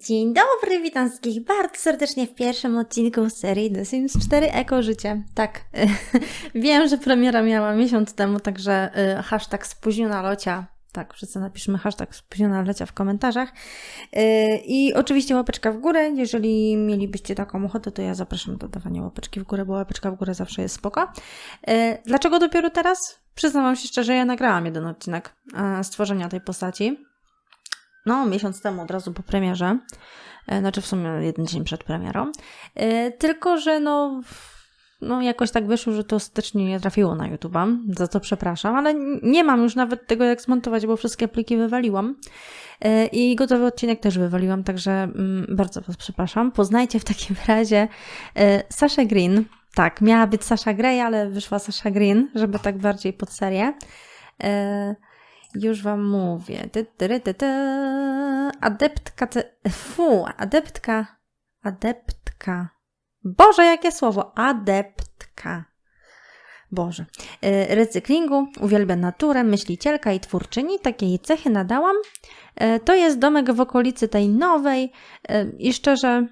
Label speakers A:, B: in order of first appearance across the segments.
A: Dzień dobry, witam wszystkich bardzo serdecznie w pierwszym odcinku serii The Sims 4 Eko Życie. Tak, wiem, że premiera miała miesiąc temu, także y, hashtag spóźniona locia. Tak, wszyscy napiszmy hashtag spóźniona locia w komentarzach. Y, I oczywiście łapeczka w górę. Jeżeli mielibyście taką ochotę, to ja zapraszam do dawania łapeczki w górę, bo łapeczka w górę zawsze jest spoko. Y, Dlaczego dopiero teraz? Przyznam się szczerze, ja nagrałam jeden odcinek stworzenia tej postaci. No, miesiąc temu, od razu po premierze. E, Znaczy w sumie jeden dzień przed premierą. E, Tylko, że no, no jakoś tak wyszło, że to ostatecznie nie trafiło na YouTube'a. Za to przepraszam, ale nie mam już nawet tego jak zmontować, bo wszystkie pliki wywaliłam. E, I gotowy odcinek też wywaliłam, także mm, bardzo Was przepraszam. Poznajcie w takim razie Saszę Green. Tak, miała być Sasha Grey, ale wyszła Sasha Green, żeby tak bardziej pod serię. Już wam mówię. Adeptka. Fu, adeptka. Adeptka. Boże, jakie słowo! Adeptka. Boże. E, Recyklingu, uwielbia naturę, myślicielka i twórczyni. Takie jej cechy nadałam. E, To jest domek w okolicy tej nowej e, i szczerze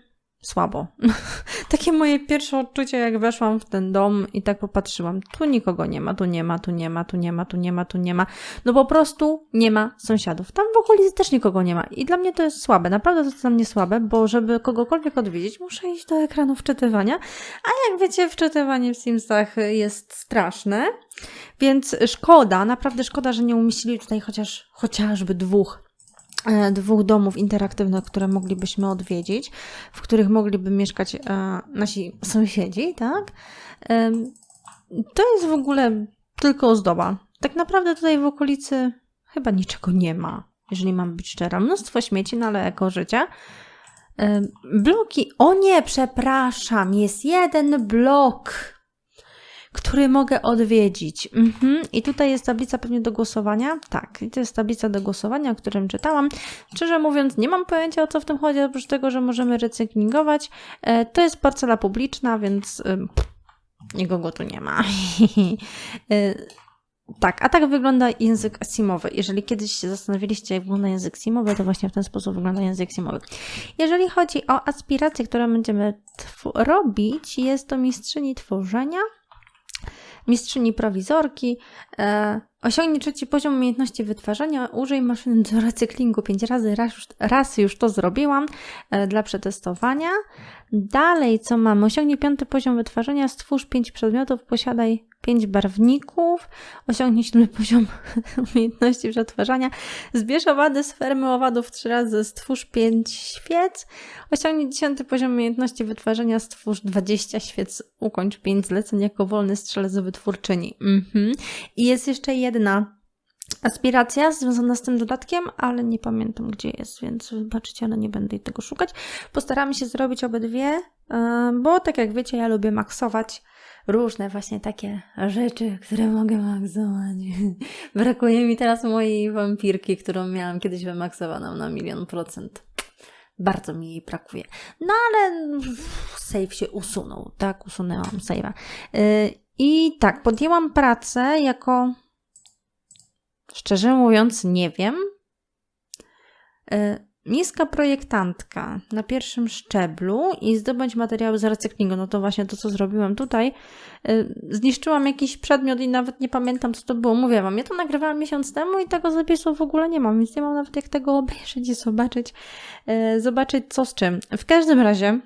A: słabo. Takie moje pierwsze odczucie, jak weszłam w ten dom i tak popatrzyłam. Tu nikogo nie ma, tu nie ma, tu nie ma, tu nie ma, tu nie ma, tu nie ma. No po prostu nie ma sąsiadów. Tam w okolicy też nikogo nie ma. I dla mnie to jest słabe. Naprawdę to jest dla mnie słabe, bo żeby kogokolwiek odwiedzić, muszę iść do ekranu wczytywania. A jak wiecie, wczytywanie w Simsach jest straszne. Więc szkoda, naprawdę szkoda, że nie umieścili tutaj chociaż, chociażby dwóch dwóch domów interaktywnych, które moglibyśmy odwiedzić, w których mogliby mieszkać e, nasi sąsiedzi, tak? Em, to jest w ogóle tylko ozdoba. Tak naprawdę tutaj w okolicy chyba niczego nie ma, jeżeli mam być szczera. Mnóstwo śmieci, no ale eko życie. Em, Bloki. O nie, przepraszam, jest jeden blok który mogę odwiedzić. Mhm. I tutaj jest tablica pewnie do głosowania. Tak, i to jest tablica do głosowania, o którym czytałam. Szczerze mówiąc, nie mam pojęcia o co w tym chodzi, oprócz tego, że możemy recyklingować. E, To jest parcela publiczna, więc ym, nikogo tu nie ma. E, tak, a tak wygląda język simowy. Jeżeli kiedyś się zastanawialiście, jak wygląda język simowy, to właśnie w ten sposób wygląda język simowy. Jeżeli chodzi o aspiracje, które będziemy robić, jest to mistrzyni tworzenia, mistrzyni prowizorki. E, osiągnij trzeci poziom umiejętności wytwarzania. Użyj maszyny do recyklingu pięć razy. Raz raz już to zrobiłam e, dla przetestowania. Dalej, co mamy? Osiągnij piąty poziom wytwarzania. Stwórz pięć przedmiotów. Posiadaj pięć barwników. Osiągnij siódmy poziom umiejętności przetwarzania. Zbierz owady z fermy owadów trzy razy. Stwórz pięć świec. Osiągnij dziesiąty poziom umiejętności wytwarzania. Stwórz 20 świec. Ukończ pięć zleceń jako wolny strzelec wytwórczyni. Mhm. I jest jeszcze jedna aspiracja związana z tym dodatkiem, ale nie pamiętam gdzie jest, więc wybaczcie, ale nie będę tego szukać. Postaramy się zrobić obydwie, e, bo tak jak wiecie, ja lubię maksować różne właśnie takie rzeczy, które mogę maksować. Brakuje mi teraz mojej wampirki, którą miałam kiedyś wymaksowaną na milion procent. Bardzo mi jej brakuje. No ale save się usunął, tak? Usunęłam save'a. Yy, I tak, podjęłam pracę jako Szczerze mówiąc, nie wiem. E, Niska projektantka na pierwszym szczeblu i zdobądź materiały z recyklingu. No to właśnie to, co zrobiłam tutaj. E, Zniszczyłam jakiś przedmiot i nawet nie pamiętam, co to było. Mówię wam, ja to nagrywałam miesiąc temu i tego zapisu w ogóle nie mam, więc nie mam nawet jak tego obejrzeć i zobaczyć, e, zobaczyć co z czym. W każdym razie,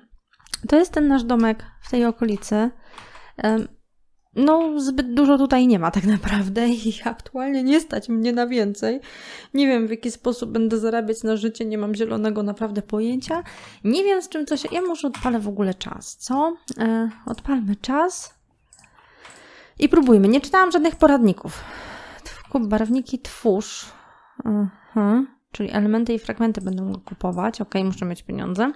A: to jest ten nasz domek w tej okolicy. No, zbyt dużo tutaj nie ma tak naprawdę i aktualnie nie stać mnie na więcej. Nie wiem, w jaki sposób będę zarabiać na życie, nie mam zielonego naprawdę pojęcia. Nie wiem, z czym to się... Ja może odpalę w ogóle czas, co? E, odpalmy czas i próbujmy. Nie czytałam żadnych poradników. Kup barwniki, twórz. Mhm. Czyli elementy i fragmenty będę go kupować. Ok, muszę mieć pieniądze.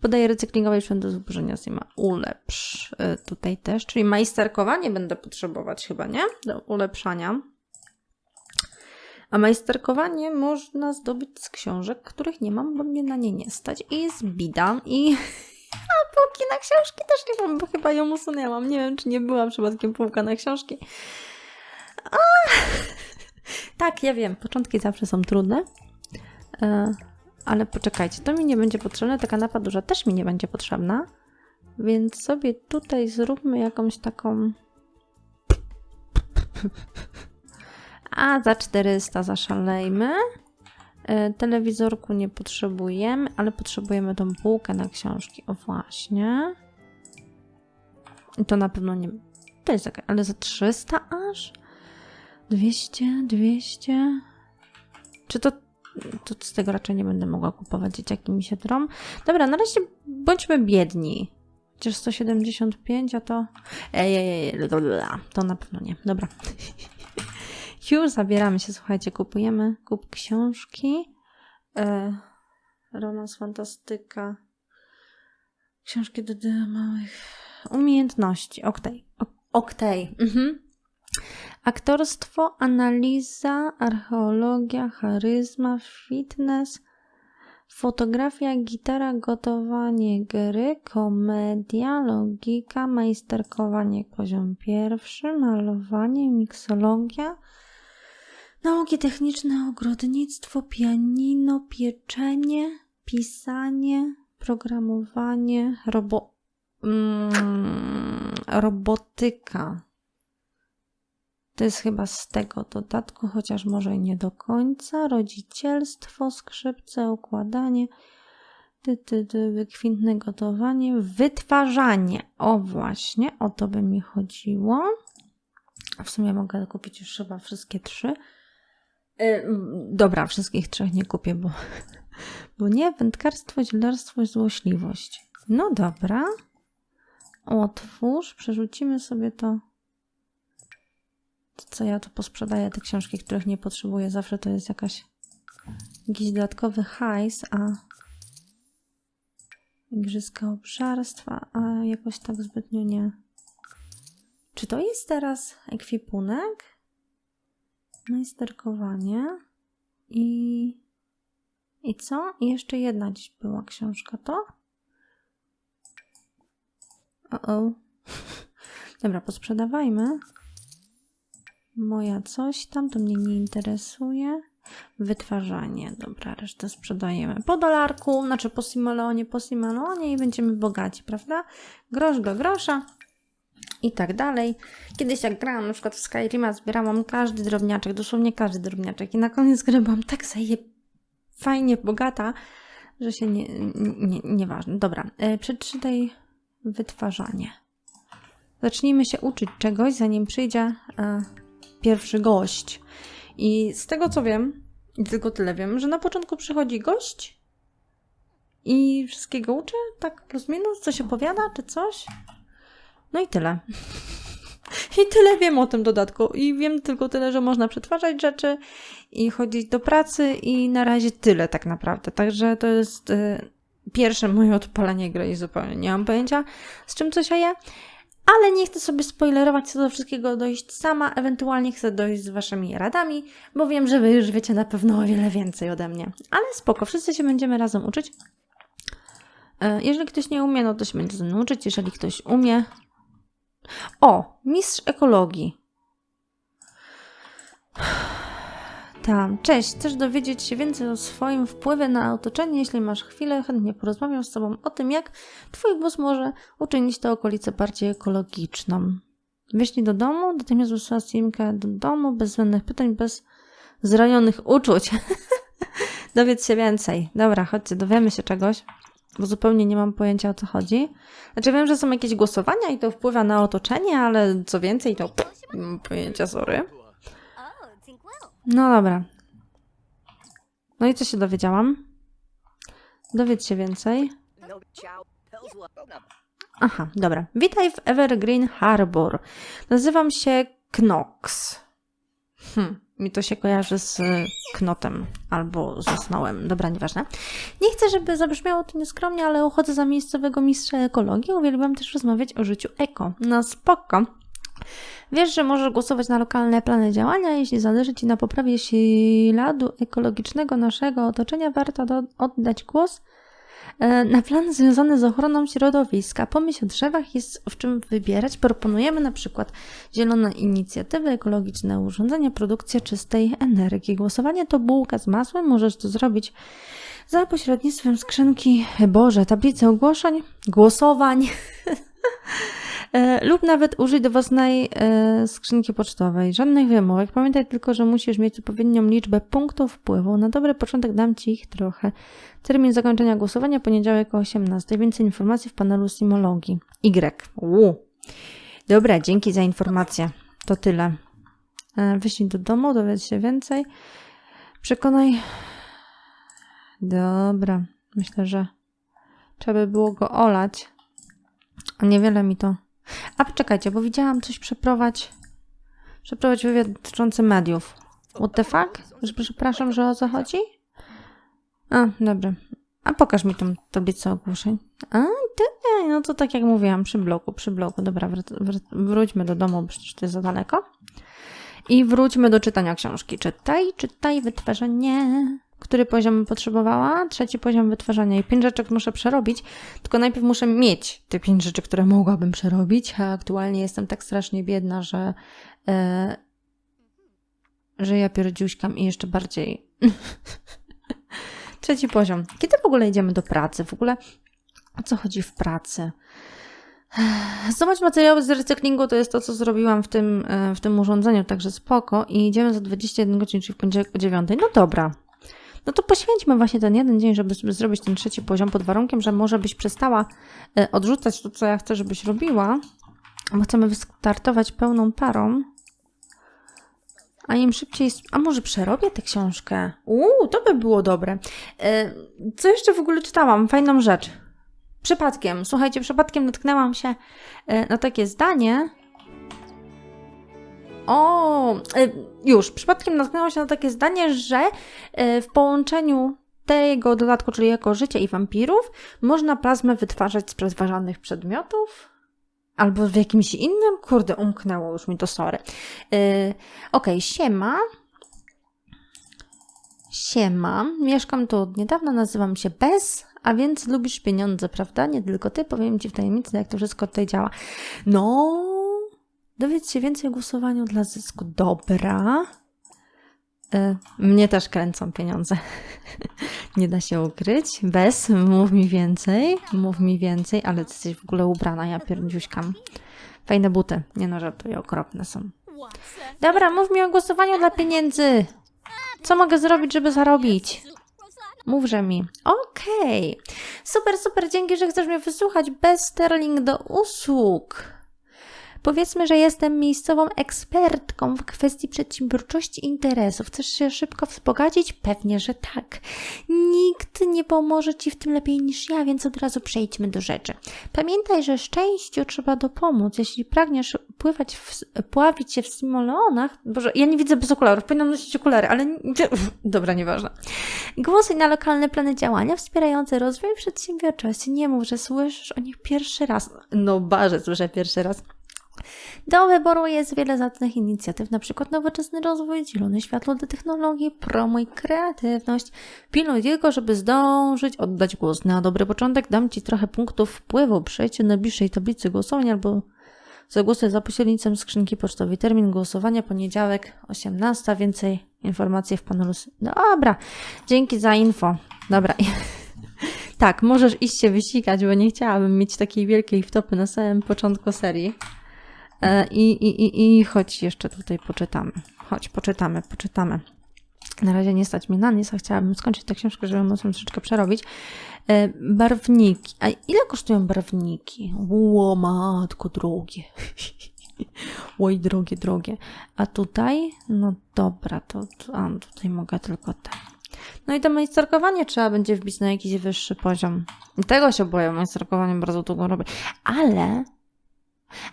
A: Podaję recyklingowej sprzęt do zubożenia Sima. Ulepsz y, tutaj też. Czyli majsterkowanie będę potrzebować chyba, nie? Do ulepszania. A majsterkowanie można zdobyć z książek, których nie mam, bo mnie na nie nie stać. I bida. I a półki na książki też nie mam, bo chyba ją usunęłam. Nie wiem, czy nie byłam przypadkiem półka na książki. A! Tak, ja wiem, początki zawsze są trudne. E, Ale poczekajcie, to mi nie będzie potrzebne, ta kanapa duża też mi nie będzie potrzebna. Więc sobie tutaj zróbmy jakąś taką... A za 400 zaszalejmy. E, Telewizorku nie potrzebujemy, ale potrzebujemy tą półkę na książki. O właśnie. I to na pewno nie... To jest okej, ale za 300 aż? 200, 200... Czy to... To z tego raczej nie będę mogła kupować dzieciaki mi się drą. Dobra, na razie bądźmy biedni. Chociaż 175, a to... Ej, ej, ej, to na pewno nie. Dobra. Już zabieramy się, słuchajcie, kupujemy kup książki. E, romans, fantastyka. Książki do, małych umiejętności. Oktej. Ok- Oktej. Mhm. Aktorstwo, analiza, archeologia, charyzma, fitness, fotografia, gitara, gotowanie gry, komedia, logika, majsterkowanie poziom pierwszy, malowanie, miksologia, nauki techniczne, ogrodnictwo, pianino, pieczenie, pisanie, programowanie, robo, mm, robotyka. To jest chyba z tego dodatku, chociaż może nie do końca. Rodzicielstwo, skrzypce, układanie, ty, ty, ty, wykwintne gotowanie, wytwarzanie. O właśnie, o to by mi chodziło. W sumie mogę kupić już chyba wszystkie trzy. E, Dobra, wszystkich trzech nie kupię, bo, bo nie. Wędkarstwo, zielarstwo, złośliwość. No dobra. Otwórz, przerzucimy sobie to co ja tu posprzedaję, te książki, których nie potrzebuję. Zawsze to jest jakaś jakiś dodatkowy hajs, a igrzyska obszarstwa, a jakoś tak zbytnio nie. Czy to jest teraz ekwipunek? Majsterkowanie i... I co? I jeszcze jedna dziś była książka, to? O, o. Dobra, posprzedawajmy. Moja coś tam, to mnie nie interesuje. Wytwarzanie, dobra, resztę sprzedajemy po dolarku, znaczy po simoleonie, po simoleonie i będziemy bogaci, prawda? Grosz do grosza i tak dalej. Kiedyś jak grałam na przykład w Skyrima, zbierałam każdy drobniaczek, dosłownie każdy drobniaczek i na koniec gry byłam tak zaje... fajnie bogata, że się nie... nie nieważne. Dobra, yy, przeczytaj wytwarzanie. Zacznijmy się uczyć czegoś, zanim przyjdzie... Yy, pierwszy gość. I z tego co wiem, i tylko tyle wiem, że na początku przychodzi gość i wszystkiego uczy, tak plus minus, coś opowiada czy coś. No i tyle. I tyle wiem o tym dodatku. I wiem tylko tyle, że można przetwarzać rzeczy i chodzić do pracy i na razie tyle tak naprawdę. Także to jest y, pierwsze moje odpalenie gry i zupełnie nie mam pojęcia z czym co się je ale nie chcę sobie spoilerować, co do wszystkiego dojść sama, ewentualnie chcę dojść z Waszymi radami, bo wiem, że Wy już wiecie na pewno o wiele więcej ode mnie. Ale spoko, wszyscy się będziemy razem uczyć. E, Jeżeli ktoś nie umie, no to się będzie ze mną uczyć. Jeżeli ktoś umie... O, mistrz ekologii. Tam, cześć, chcesz dowiedzieć się więcej o swoim wpływie na otoczenie? Jeśli masz chwilę, chętnie porozmawiam z Tobą o tym, jak Twój głos może uczynić tę okolicę bardziej ekologiczną. Wyślij do domu, natychmiast wysłała Simkę do domu, bez zbędnych pytań, bez zranionych uczuć. Dowiedz się więcej. Dobra, chodźcie, dowiemy się czegoś, bo zupełnie nie mam pojęcia o co chodzi. Znaczy wiem, że są jakieś głosowania i to wpływa na otoczenie, ale co więcej to nie mam pojęcia, sorry. No dobra. No i co się dowiedziałam? Dowiedz się więcej. Aha, dobra. Witaj w Evergreen Harbor. Nazywam się Knox. Hm, mi to się kojarzy z knotem albo z snołem. Dobra, nieważne. Nie chcę, żeby zabrzmiało to nieskromnie, ale uchodzę za miejscowego mistrza ekologii. Uwielbiam też rozmawiać o życiu eko. No spoko. Wiesz, że możesz głosować na lokalne plany działania, jeśli zależy Ci na poprawie śladu ekologicznego naszego otoczenia, warto do, oddać głos e, na plan związany z ochroną środowiska. Pomyśl o drzewach, jest w czym wybierać. Proponujemy na przykład zielone inicjatywy, ekologiczne urządzenia, produkcję czystej energii. Głosowanie to bułka z masłem, możesz to zrobić za pośrednictwem skrzynki, Boże, tablicy ogłoszeń, głosowań lub nawet użyj do własnej e, skrzynki pocztowej. Żadnych wymówek. Pamiętaj tylko, że musisz mieć odpowiednią liczbę punktów wpływu. Na dobry początek dam Ci ich trochę. Termin zakończenia głosowania poniedziałek o 18. Więcej informacji w panelu Simologii. Y. U. Dobra, dzięki za informację. To tyle. E, Wyślij do domu, dowiedz się więcej. Przekonaj. Dobra, myślę, że trzeba by było go olać. A niewiele mi to. A poczekajcie, bo widziałam coś przeprowadź. Przeprowadź wywiad dotyczący mediów. What the fuck? Przepraszam, że o co chodzi? A, dobra. A pokaż mi tą tablicę ogłoszeń. A, ty, no to tak jak mówiłam, przy bloku, przy bloku. Dobra, wr- wr- wróćmy do domu, przecież to jest za daleko. I wróćmy do czytania książki. Czytaj, czytaj, wytwarzanie. Który poziom potrzebowała? Trzeci poziom wytwarzania. I pięć rzeczy muszę przerobić, tylko najpierw muszę mieć te pięć rzeczy, które mogłabym przerobić, a aktualnie jestem tak strasznie biedna, że, e, że ja pierdziuśkam i jeszcze bardziej. Trzeci poziom. Kiedy w ogóle idziemy do pracy? W ogóle o co chodzi w pracy? Zobacz materiały z recyklingu to jest to, co zrobiłam w tym, e, w tym urządzeniu, także spoko. I idziemy za 21 godzin, czyli w poniedziałek o 9. No dobra. No to poświęćmy właśnie ten jeden dzień, żeby zrobić ten trzeci poziom, pod warunkiem, że może byś przestała e, odrzucać to, co ja chcę, żebyś robiła, bo chcemy wystartować pełną parą. A im szybciej. A może przerobię tę książkę? Uuu, to by było dobre. E, Co jeszcze w ogóle czytałam? Fajną rzecz. Przypadkiem, słuchajcie, przypadkiem natknęłam się e, na takie zdanie. O, e, już, przypadkiem natknęłam się na takie zdanie, że e, w połączeniu tego dodatku, czyli jako życie i wampirów, można plazmę wytwarzać z przetwarzanych przedmiotów. Albo w jakimś innym, kurde, umknęło już mi to, sorry. Yy, Okej, siema. Siema, mieszkam tu od niedawna, nazywam się Bez, a więc lubisz pieniądze, prawda? Nie tylko ty, powiem ci w tajemnicy, jak to wszystko tutaj działa. No, dowiedz się więcej o głosowaniu dla zysku. Dobra. Y, mnie też kręcą pieniądze. Nie da się ukryć. Bez, mów mi więcej, mów mi więcej, ale ty jesteś w ogóle ubrana, ja pierdziuśkam. Fajne buty. Nie no, żartuję, okropne są. Dobra, mów mi o głosowaniu dla pieniędzy. Co mogę zrobić, żeby zarobić? Mówże mi. Okej. Super, super, dzięki, że chcesz mnie wysłuchać. Bez sterling do usług. Powiedzmy, że jestem miejscową ekspertką w kwestii przedsiębiorczości i interesów. Chcesz się szybko wzbogacić? Pewnie, że tak. Nikt nie pomoże ci w tym lepiej niż ja, więc od razu przejdźmy do rzeczy. Pamiętaj, że szczęściu trzeba dopomóc. Jeśli pragniesz pływać w, pławić się w simoleonach, boże, ja nie widzę bez okularów, powinnam nosić okulary, ale nie, dobra, nieważne. Głosuj na lokalne plany działania wspierające rozwój przedsiębiorczości. Nie mów, że słyszysz o nich pierwszy raz. No, barze słyszę pierwszy raz. Do wyboru jest wiele zacnych inicjatyw, przykład nowoczesny rozwój, zielone światło do technologii, promuj kreatywność. Pilnuj tylko, żeby zdążyć oddać głos. Na dobry początek dam Ci trochę punktów wpływu. Przejdź do najbliższej tablicy głosowań albo zagłosuj za pośrednictwem skrzynki pocztowej. Termin głosowania poniedziałek 18. Więcej informacji w panelu. Dobra, dzięki za info. Dobra. Tak, możesz iść się wysikać, bo nie chciałabym mieć takiej wielkiej wtopy na samym początku serii. E, I, i, i, I chodź jeszcze tutaj poczytamy. Chodź, poczytamy, poczytamy. Na razie nie stać mnie na nic, a chciałabym skończyć tę książkę, żeby móc ją troszeczkę przerobić. E, barwniki. A ile kosztują barwniki? Ło, matko, drogie. Oj, drogie, drogie. A tutaj? No dobra, to, a, tutaj mogę tylko te. No i to majsterkowanie trzeba będzie wbić na jakiś wyższy poziom. I tego się boję, majsterkowanie bardzo długo robię. Ale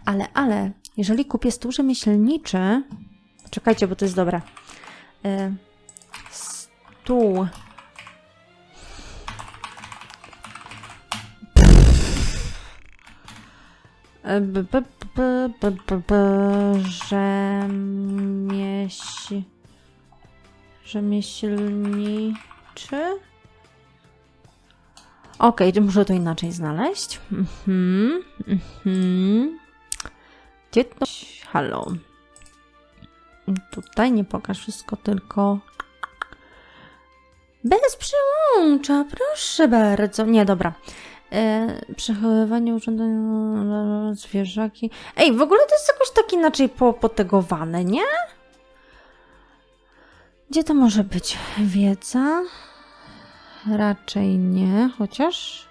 A: ale, ale, jeżeli kupię stół rzemieślniczy, czekajcie, bo to jest dobre. E, Stół. E, Rzemieś... Rzemieślniczy? Okej, okay, muszę to inaczej znaleźć. Mhm, mhm. Gdzie to? Halo. Tutaj nie pokaż wszystko, tylko Bez przyłącza, proszę bardzo. Nie, dobra. E, przechowywanie urządzenia, zwierzaki. Ej, w ogóle to jest jakoś tak inaczej po, potegowane, nie? Gdzie to może być? Wiedza? Raczej nie, chociaż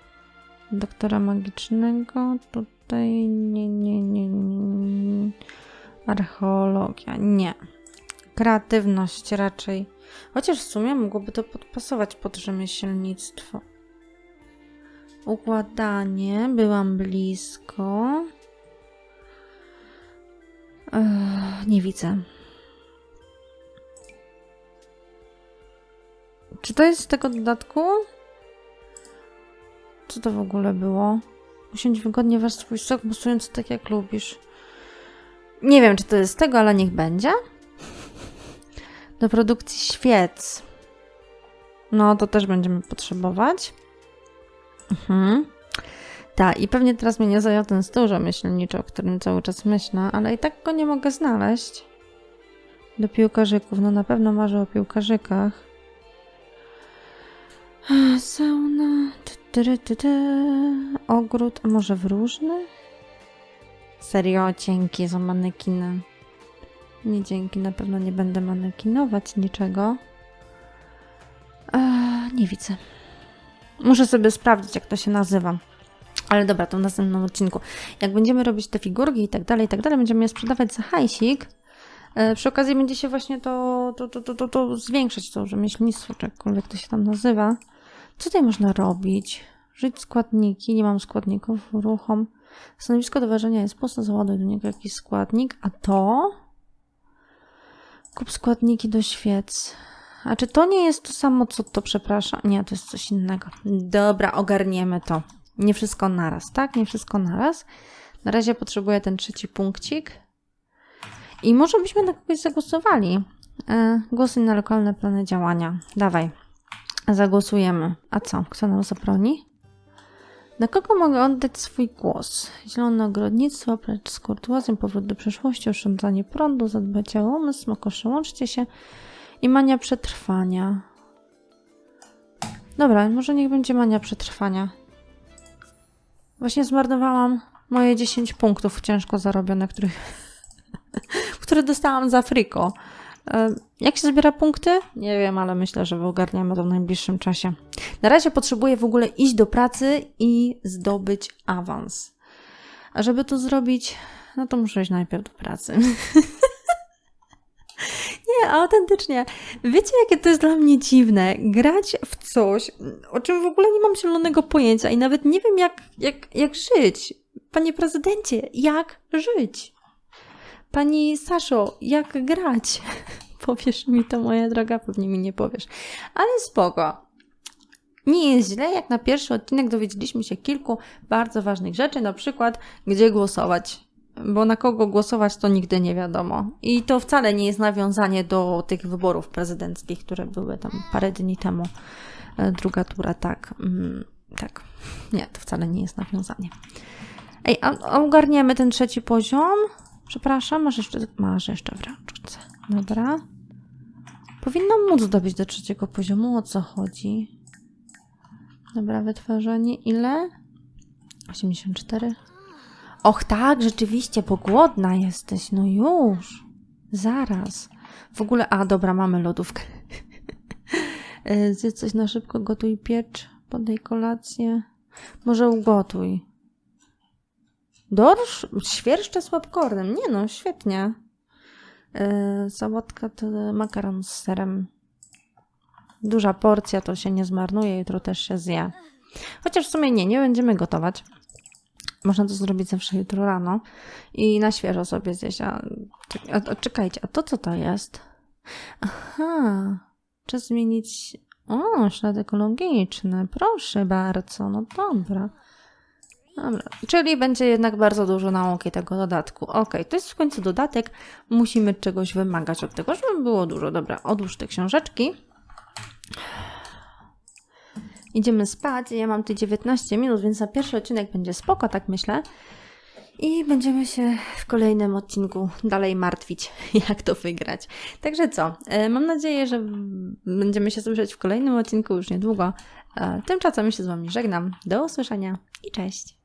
A: doktora magicznego tutaj nie, nie, nie, nie. Archeologia, nie. Kreatywność raczej. Chociaż w sumie mogłoby to podpasować pod rzemieślnictwo. Układanie, byłam blisko. Ech, nie widzę. Czy to jest z tego dodatku? Co to w ogóle było? Usiądź wygodnie, waż swój sok, musując tak jak lubisz. Nie wiem, czy to jest tego, ale niech będzie. Do produkcji świec. No, to też będziemy potrzebować. Mhm. Tak, i pewnie teraz mnie nie zajął ten stół rzemieślniczy, o którym cały czas myślę, ale i tak go nie mogę znaleźć. Do piłkarzyków, no na pewno marzę o piłkarzykach. Sauna, ty, ty, ty, ogród, a może wróżny? Serio, dzięki za manekiny. Nie dzięki, na pewno nie będę manekinować niczego. Eee, nie widzę. Muszę sobie sprawdzić, jak to się nazywa. Ale dobra, to w następnym odcinku. Jak będziemy robić te figurki i tak dalej, i tak dalej, będziemy je sprzedawać za hajsik. E, przy okazji będzie się właśnie to, to, to, to, to, to zwiększać, to rzemieślnictwo, czy jakkolwiek to się tam nazywa. Co tutaj można robić? Żyć składniki, nie mam składników, uruchom. Stanowisko do ważenia jest puste, załaduj do niego jakiś składnik, a to... Kup składniki do świec. A czy to nie jest to samo, co to, przepraszam? Nie, to jest coś innego. Dobra, ogarniemy to. Nie wszystko naraz, tak? Nie wszystko naraz. Na razie potrzebuję ten trzeci punkcik. I może byśmy na kogoś zagłosowali. E, głosy na lokalne plany działania. Dawaj. Zagłosujemy. A co? Kto nam zabroni? Na kogo mogę oddać swój głos? Zielone ogrodnictwo, precz z kurtuazją, powrót do przeszłości, oszczędzanie prądu, zadbać o umysł, smokosze, łączcie się i mania przetrwania. Dobra, może niech będzie mania przetrwania. Właśnie zmarnowałam moje 10 punktów ciężko zarobione, których, które dostałam za friko. E, Jak się zbiera punkty? Nie wiem, ale myślę, że ogarniamy to w najbliższym czasie. Na razie potrzebuję w ogóle iść do pracy i zdobyć awans. A żeby to zrobić, no to muszę iść najpierw do pracy. Nie, autentycznie. Wiecie, jakie to jest dla mnie dziwne? Grać w coś, o czym w ogóle nie mam zielonego pojęcia i nawet nie wiem, jak, jak, jak żyć. Panie prezydencie, jak żyć? Pani Saszo, jak grać? Powiesz mi to, moja droga, pewnie mi nie powiesz. Ale spoko. Nie jest źle, jak na pierwszy odcinek dowiedzieliśmy się kilku bardzo ważnych rzeczy, na przykład gdzie głosować. Bo na kogo głosować to nigdy nie wiadomo. I to wcale nie jest nawiązanie do tych wyborów prezydenckich, które były tam parę dni temu. E, Druga tura, tak. Mm, tak. Nie, to wcale nie jest nawiązanie. Ej, a a ogarniemy ten trzeci poziom? Przepraszam, masz jeszcze, masz jeszcze w ręczce. Dobra. Powinnam móc zdobyć do trzeciego poziomu. O co chodzi? Dobra, wytwarzanie. Ile? 84. Och tak, rzeczywiście, bo głodna jesteś. No już. Zaraz. W ogóle, a dobra, mamy lodówkę. E, Zjedz coś na szybko, gotuj piecz, podaj kolację. Może ugotuj. Dorsz? Świerszcze z popcornem. Nie no, świetnie. Yy, sałatka to makaron z serem. Duża porcja, to się nie zmarnuje, jutro też się zje. Chociaż w sumie nie, nie będziemy gotować. Można to zrobić zawsze jutro rano i na świeżo sobie zjeść. A, a, a czekajcie, a to co to jest? Aha, czas zmienić... O, ślad ekologiczny, proszę bardzo, no dobra. Dobra, czyli będzie jednak bardzo dużo nauki tego dodatku. Ok, to jest w końcu dodatek. Musimy czegoś wymagać od tego, żeby było dużo. Dobra, odłóż te książeczki. Idziemy spać. Ja mam tu 19 minut, więc na pierwszy odcinek będzie spoko, tak myślę. I będziemy się w kolejnym odcinku dalej martwić, jak to wygrać. Także co? e, Mam nadzieję, że będziemy się słyszeć w kolejnym odcinku już niedługo. E, Tymczasem się z Wami żegnam. Do usłyszenia i cześć.